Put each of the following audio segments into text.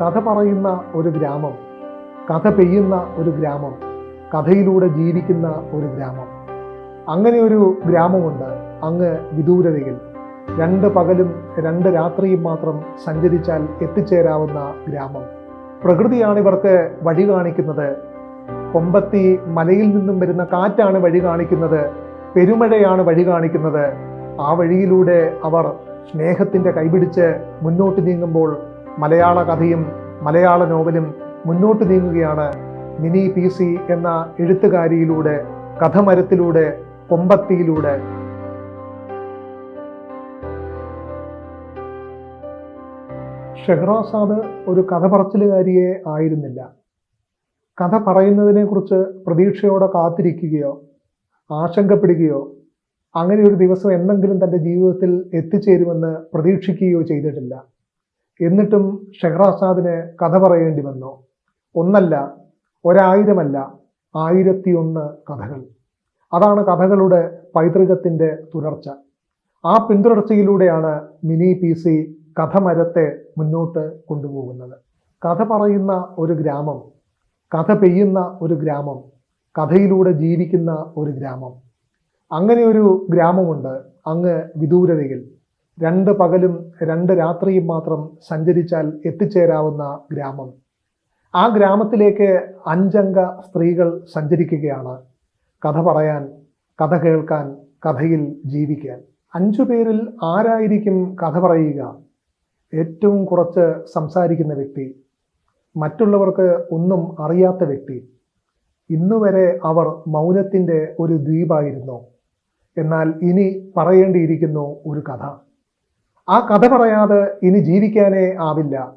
കഥ പറയുന്ന ഒരു ഗ്രാമം കഥ പെയ്യുന്ന ഒരു ഗ്രാമം കഥയിലൂടെ ജീവിക്കുന്ന ഒരു ഗ്രാമം. അങ്ങനെ ഒരു ഗ്രാമമുണ്ട് അങ്ങ് വിദൂരതയിൽ. രണ്ട് പകലും രണ്ട് രാത്രിയും മാത്രം സഞ്ചരിച്ചാൽ എത്തിച്ചേരാവുന്ന ഗ്രാമം. പ്രകൃതിയാണ് ഇവർക്ക് വഴി കാണിക്കുന്നത്. കൊമ്പത്തി മലയിൽ നിന്നും വരുന്ന കാറ്റാണ് വഴി കാണിക്കുന്നത്. പെരുമഴയാണ് വഴി കാണിക്കുന്നത്. ആ വഴിയിലൂടെ അവർ സ്നേഹത്തിന്റെ കൈപിടിച്ച് മുന്നോട്ട് നീങ്ങുമ്പോൾ മലയാള കഥയും മലയാള നോവലും മുന്നോട്ട് നീങ്ങുകയാണ് മിനി പി സി എന്ന എഴുത്തുകാരിയിലൂടെ കഥമരത്തിലൂടെ കൊമ്പത്തിയിലൂടെ. ഷെഹ്റാസാദ് ഒരു കഥ പറച്ചിലുകാരിയെ ആയിരുന്നില്ല. കഥ പറയുന്നതിനെക്കുറിച്ച് പ്രതീക്ഷയോടെ കാത്തിരിക്കുകയോ ആശങ്കപ്പെടുകയോ അങ്ങനെ ഒരു ദിവസം എന്തെങ്കിലും തന്റെ ജീവിതത്തിൽ എത്തിച്ചേരുമെന്ന് പ്രതീക്ഷിക്കുകയോ ചെയ്തിട്ടില്ല. എന്നിട്ടും ഷെഹ്റാസാദിന് കഥ പറയേണ്ടി വന്നു. ഒന്നല്ല ഒരായിരമല്ല ആയിരത്തി ഒന്ന് കഥകൾ. അതാണ് കഥകളുടെ പൈതൃകത്തിന്റെ തുടർച്ച. ആ പിന്തുടർച്ചയിലൂടെയാണ് മിനി പി സി കഥമരത്തെ മുന്നോട്ട് കൊണ്ടുപോകുന്നത്. കഥ പറയുന്ന ഒരു ഗ്രാമം കഥ പെയ്യുന്ന ഒരു ഗ്രാമം കഥയിലൂടെ ജീവിക്കുന്ന ഒരു ഗ്രാമം. അങ്ങനെ ഒരു ഗ്രാമമുണ്ട് അങ്ങ് വിദൂരതയിൽ. രണ്ട് പകലും രണ്ട് രാത്രിയും മാത്രം സഞ്ചരിച്ചാൽ എത്തിച്ചേരാവുന്ന ഗ്രാമം. ആ ഗ്രാമത്തിലേക്ക് അഞ്ചംഗ സ്ത്രീകൾ സഞ്ചരിക്കുകയാണ്. കഥ പറയാൻ കഥ കേൾക്കാൻ കഥയിൽ ജീവിക്കാൻ. അഞ്ചു പേരിൽ ആരായിരിക്കും കഥ പറയുക? ഏറ്റവും കുറച്ച് സംസാരിക്കുന്ന വ്യക്തി. മറ്റുള്ളവർക്ക് ഒന്നും അറിയാത്ത വ്യക്തി. ഇന്നുവരെ അവർ മൗനത്തിന്റെ ഒരു ദ്വീപായിരുന്നു. എന്നാൽ ഇനി പറയേണ്ടിയിരിക്കുന്നു ഒരു കഥ. ആ കഥ പറയാതെ ഇനി ജീവിക്കാനേ ആവില്ല.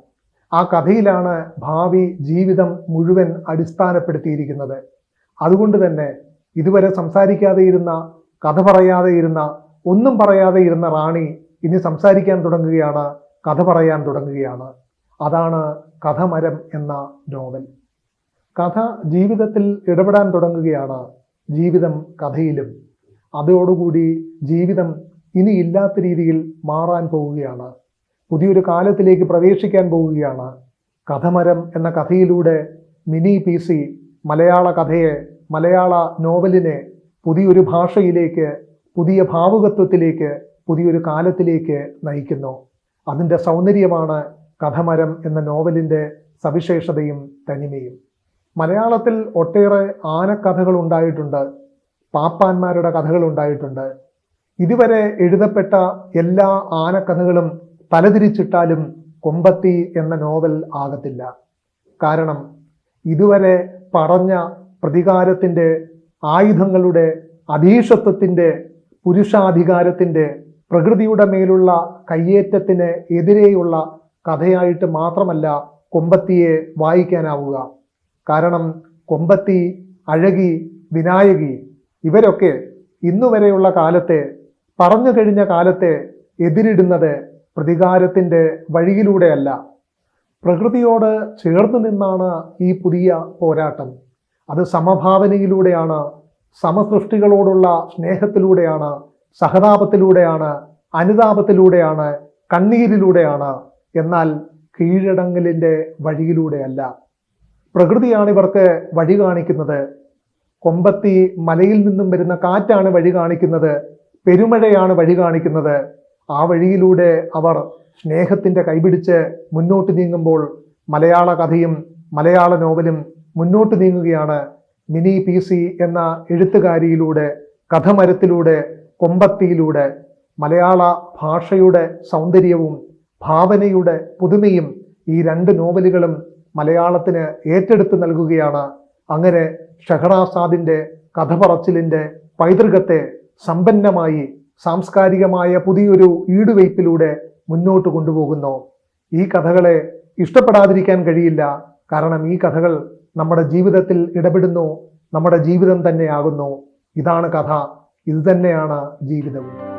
ആ കഥയിലാണ് ഭാവി ജീവിതം മുഴുവൻ അടിസ്ഥാനപ്പെടുത്തിയിരിക്കുന്നത്. അതുകൊണ്ട് തന്നെ ഇതുവരെ സംസാരിക്കാതെ ഇരുന്ന കഥ പറയാതെ ഇരുന്ന ഒന്നും പറയാതെ ഇരുന്ന റാണി ഇനി സംസാരിക്കാൻ തുടങ്ങുകയാണ് കഥ പറയാൻ തുടങ്ങുകയാണ്. അതാണ് കഥമരം എന്ന നോവൽ. കഥ ജീവിതത്തിൽ ഇടപെടാൻ തുടങ്ങുകയാണ് ജീവിതം കഥയിലും. അതോടുകൂടി ജീവിതം ഇനി ഇല്ലാത്ത രീതിയിൽ മാറാൻ പോവുകയാണ്. പുതിയൊരു കാലത്തിലേക്ക് പ്രവേശിക്കാൻ പോവുകയാണ്. കഥമരം എന്ന കഥയിലൂടെ മിനി പി സി മലയാള കഥയെ മലയാള നോവലിനെ പുതിയൊരു ഭാഷയിലേക്ക് പുതിയ ഭാവുകത്വത്തിലേക്ക് പുതിയൊരു കാലത്തിലേക്ക് നയിക്കുന്നു. അതിന്റെ സൗന്ദര്യമാണ് കഥമരം എന്ന നോവലിന്റെ സവിശേഷതയും തനിമയും. മലയാളത്തിൽ ഒട്ടേറെ ആനക്കഥകൾ ഉണ്ടായിട്ടുണ്ട്. പാപ്പാന്മാരുടെ കഥകൾ ഉണ്ടായിട്ടുണ്ട്. ഇതുവരെ എഴുതപ്പെട്ട എല്ലാ ആനക്കഥകളും തലതിരിച്ചിട്ടാലും കൊമ്പത്തി എന്ന നോവൽ ആകത്തില്ല. കാരണം ഇതുവരെ പറഞ്ഞ പ്രതികാരത്തിന്റെ ആയുധങ്ങളുടെ അധീശത്വത്തിന്റെ പുരുഷാധികാരത്തിന്റെ പ്രകൃതിയുടെ മേലുള്ള കയ്യേറ്റത്തിന് എതിരെയുള്ള കഥയായിട്ട് മാത്രമല്ല കൊമ്പത്തിയെ വായിക്കാനാവുക. കാരണം കൊമ്പത്തി അഴകി വിനായകി ഇവരൊക്കെ ഇന്നുവരെയുള്ള കാലത്തെ പറഞ്ഞു കഴിഞ്ഞ കാലത്തെ എതിരിടുന്നത് പ്രതികാരത്തിന്റെ വഴിയിലൂടെയല്ല. പ്രകൃതിയോട് ചേർന്ന് നിന്നാണ് ഈ പുതിയ പോരാട്ടം. അത് സമഭാവനയിലൂടെയാണ് സമസൃഷ്ടികളോടുള്ള സ്നേഹത്തിലൂടെയാണ് സഹതാപത്തിലൂടെയാണ് അനുതാപത്തിലൂടെയാണ് കണ്ണീരിലൂടെയാണ് എന്നാൽ കീഴടങ്ങലിന്റെ വഴിയിലൂടെയല്ല. പ്രകൃതിയാണ് ഇവർക്ക് വഴി കാണിക്കുന്നത്. കൊമ്പത്തി മലയിൽ നിന്നും വരുന്ന കാറ്റാണ് വഴി കാണിക്കുന്നത്. പെരുമഴയാണ് വഴി കാണിക്കുന്നത്. ആ വഴിയിലൂടെ അവർ സ്നേഹത്തിന്റെ കൈപിടിച്ച് മുന്നോട്ട് നീങ്ങുമ്പോൾ മലയാള കഥയും മലയാള നോവലും മുന്നോട്ട് നീങ്ങുകയാണ്. മിനി പി സി എന്ന എഴുത്തുകാരിയിലൂടെ കഥമരത്തിലൂടെ കൊമ്പത്തിയിലൂടെ മലയാള ഭാഷയുടെ സൗന്ദര്യവും ഭാവനയുടെ പുതുമയും ഈ രണ്ട് നോവലുകളും മലയാളത്തിന് ഏറ്റെടുത്ത് നൽകുകയാണ്. അങ്ങനെ ഷഹറാസാദിന്റെ കഥ പറച്ചിലിന്റെ പൈതൃകത്തെ സമ്പന്നമായി സാംസ്കാരികമായ പുതിയൊരു ഈടുവയ്പിലൂടെ മുന്നോട്ട് കൊണ്ടുപോകുന്നു. ഈ കഥകളെ ഇഷ്ടപ്പെടാതിരിക്കാൻ കഴിയില്ല. കാരണം ഈ കഥകൾ നമ്മുടെ ജീവിതത്തിൽ ഇടപെടുന്നു നമ്മുടെ ജീവിതം തന്നെയാകുന്നു. ഇതാണ് കഥ. ഇത് തന്നെയാണ് ജീവിതവും.